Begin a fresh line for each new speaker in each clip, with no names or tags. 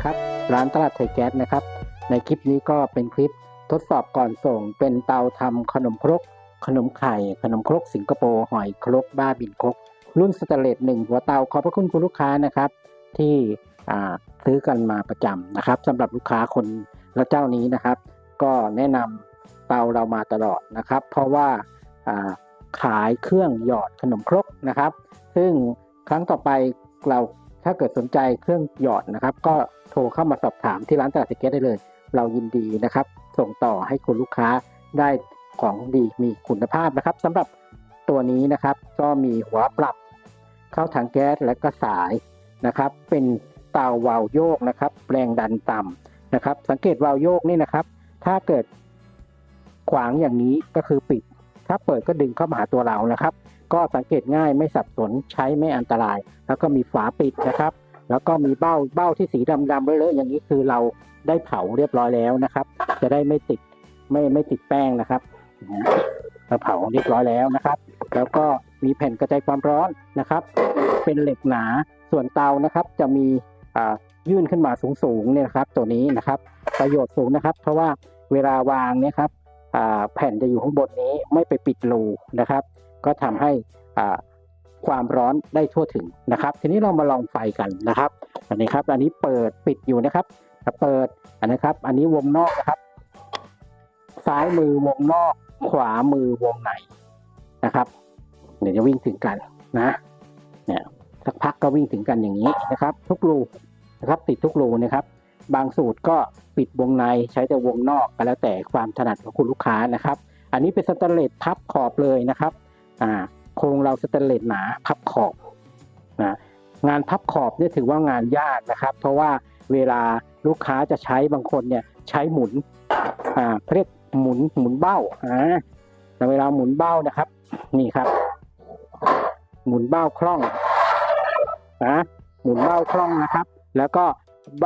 นะครับ ร้านตลาดไทยแก๊สนะครับ ในคลิปนี้ก็เป็นคลิปทดสอบก่อนส่งเป็นเตาทำขนมครก ขนมไข่ ขนมครกสิงคโปร์หอยครกบ้าบินครก รุ่นสแตเลสหนึ่งหัวเตาขอบพระคุณคุณลูกค้านะครับ ที่ซื้อกันมาประจำนะครับสำหรับลูกค้าคนและเจ้านี้นะครับ ก็แนะนำเตาเรามาตลอดนะครับ เพราะว่าอ่าขายเครื่องหยอดขนมครกนะครับ ซึ่งครั้งต่อไปเรา ถ้าเกิดสนใจเครื่องหยอดนะครับ ก็โทรเข้ามาสอบถามที่ร้านตลาดสเก็ตได้เลย เรายินดีนะครับ ส่งต่อให้คุณลูกค้าได้ของดีมีคุณภาพนะครับสำหรับตัวนี้นะครับ ก็มีหัวปรับเข้าถังแก๊สและก็สายนะครับ เป็นเตาวาล์วโยกนะครับแรงดันต่ำนะครับ สังเกตวาล์วโยกนี่นะครับ ถ้าเกิดขวางอย่างนี้ก็คือปิด ถ้าเปิดก็ดึงเข้ามาหาตัวเรานะครับ ก็สังเกตง่ายไม่สับสนใช้ไม่อันตราย แล้วก็มีฝาปิดนะครับ แล้วก็มีเบ้าเบ้าที่สีดำๆเลอะๆอย่างนี้คือเราได้เผาเรียบร้อยแล้วนะครับ จะได้ไม่ติดไม่ไม่ติดแป้งนะครับเราเผาเรียบร้อยแล้วนะครับ แล้วก็มีแผ่นกระจายความร้อนนะครับ เป็นเหล็กหนาส่วนเตานะครับ จะมีายื่นขึ้นมาสูงๆเนี่ยนะครับ ตัวนี้นะครับ ประโยชน์สูงนะครับ เพราะว่าเวลาวางเนี่ยครับ แผ่นจะอยู่ข้างบนนี้ไม่ไปปิดรูนะครับ ก็ทำให้ความร้อนได้ทั่วถึงนะครับ ทีนี้เรามาลองไฟกันนะครับอันนี้ครับ อันนี้เปิดปิดอยู่นะครับถ้าเปิดอันนะครับ อันนี้วงนอกนะครับ ซ้ายมือวงนอก ขวามือวงในนะครับ เดี๋ยวจะวิ่งถึงกันนะเนี่ยสักพักก็วิ่งถึงกันอย่างนี้นะครับ ทุกรูนะครับ ติดทุกรูนะครับ บางสูตรก็ปิดวงในใช้แต่วงนอกก็แล้วแต่ความถนัดของคุณลูกค้านะครับ อันนี้เป็นสแตนเลสพับขอบเลยนะครับอ่าโครงเราสแตนเลสหนาพับขอบนะงานพับขอบเนี่ยถือว่างานยากนะครับ เพราะว่าเวลาลูกค้าจะใช้บางคนเนี่ยใช้หมุนอ่าเรียกหมุนหมุนเบ้าอ่าแต่เวลาหมุนเบ้านะครับ นี่ครับ หมุนเบ้าคล่องนะหมุนเบ้าคล่องนะครับ แล้วก็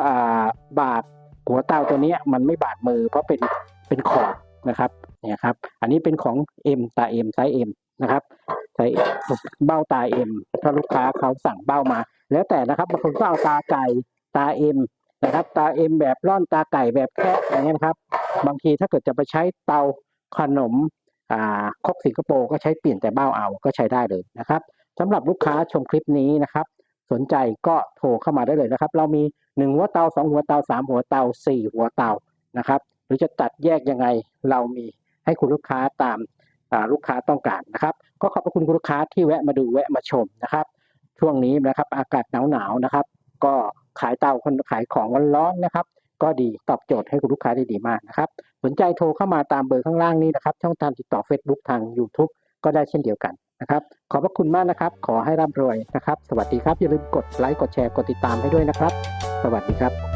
อ่าบาดหัวเตาตัวนี้มันไม่บาดมือ เพราะเป็นเป็นขอบนะครับเนี่ยครับ อันนี้เป็นของ M ตา M ไซส์ M นะครับไซส์เบ้าตา M ถ้าลูกค้าเขาสั่งเบ้ามา แล้วแต่นะครับบางคนก็เอาตาไก่ตา M นะครับตา M แบบร่อนตาไก่แบบแค่อย่างเงี้ยครับ บางทีถ้าเกิดจะไปใช้เตาขนมอ่าครกสิงคโปร์ก็ใช้เปลี่ยนแต่เบ้าเอาก็ใช้ได้เลยนะครับสำหรับลูกค้าชมคลิปนี้นะครับ สนใจก็โทรเข้ามาได้เลยนะครับ เรามี หนึ่งหัวเตาสองหัวเตาสามหัวเตาสี่หัวเตานะครับ หรือจะตัดแยกยังไงเรามีให้คุณลูกค้าตามลูกค้าต้องการนะครับ ก็ขอบพระคุณคุณลูกค้าที่แวะมาดูแวะมาชมนะครับ ช่วงนี้นะครับอากาศหนาวๆนะครับ ก็ขายเตาคนขายของร้อนๆนะครับ ก็ดีตอบโจทย์ให้คุณลูกค้าได้ดีมากนะครับ สนใจโทรเข้ามาตามเบอร์ข้างล่างนี้นะครับช่องทางติดต่อ Facebook ทาง YouTube ก็ได้เช่นเดียวกันนะครับ ขอบพระคุณมากนะครับ ขอให้ร่ำรวยนะครับ สวัสดีครับ อย่าลืมกดไลค์ กดแชร์ กดติดตามให้ด้วยนะครับ สวัสดีครับ